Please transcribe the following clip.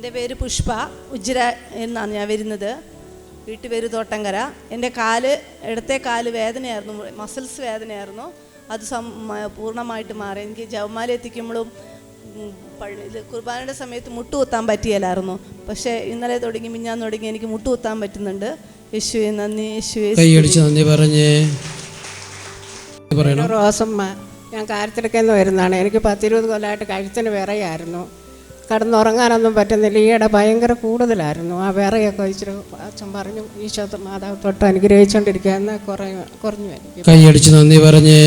എന്റെ പേര് പുഷ്പ ഉജ്ര എന്നാണ് ഞാൻ വരുന്നത്. വീട്ടുപേര് തോട്ടങ്കര. എന്റെ കാൽ ഇടത്തെ കാൽ വേദനയായിരുന്നു മസിൽസ് വേദനയായിരുന്നു. അത് സം പൂർണമായിട്ട് മാറി. എനിക്ക് ജവമാല എത്തിക്കുമ്പോഴും പള്ളി ഇത് കുർബാനയുടെ സമയത്ത് മുട്ടുകുത്താൻ പറ്റിയല്ലായിരുന്നു. പക്ഷേ ഇന്നലെ തുടങ്ങി മിഞ്ഞാന്ന് തുടങ്ങി എനിക്ക് മുട്ടുകുത്താൻ പറ്റുന്നുണ്ട്. യേശുവെ നന്ദി യേശുവെ കൈയടിച്ച് നന്ദി പറഞ്ഞേ. പറയണം. റോസമ്മ ഞാൻ കാര്യത്തിലൊക്കെന്ന് വരുന്നതാണ്. എനിക്ക് പത്തിരുപത് കൊല്ലമായിട്ട് കഴുത്തിന് വിറയായിരുന്നു. കിടന്നുറങ്ങാനൊന്നും പറ്റുന്നില്ല. ഈയിടെ ഭയങ്കര കൂടുതലായിരുന്നു. ആ വേറെയൊക്കെ ഇച്ചിരി അച്ഛൻ പറഞ്ഞു ഈശോ മാതാവ് തൊട്ട് അനുഗ്രഹിച്ചുകൊണ്ടിരിക്കുക എന്നാൽ കുറേ കുറഞ്ഞു കൈയടിച്ച് നന്ദി പറഞ്ഞേ.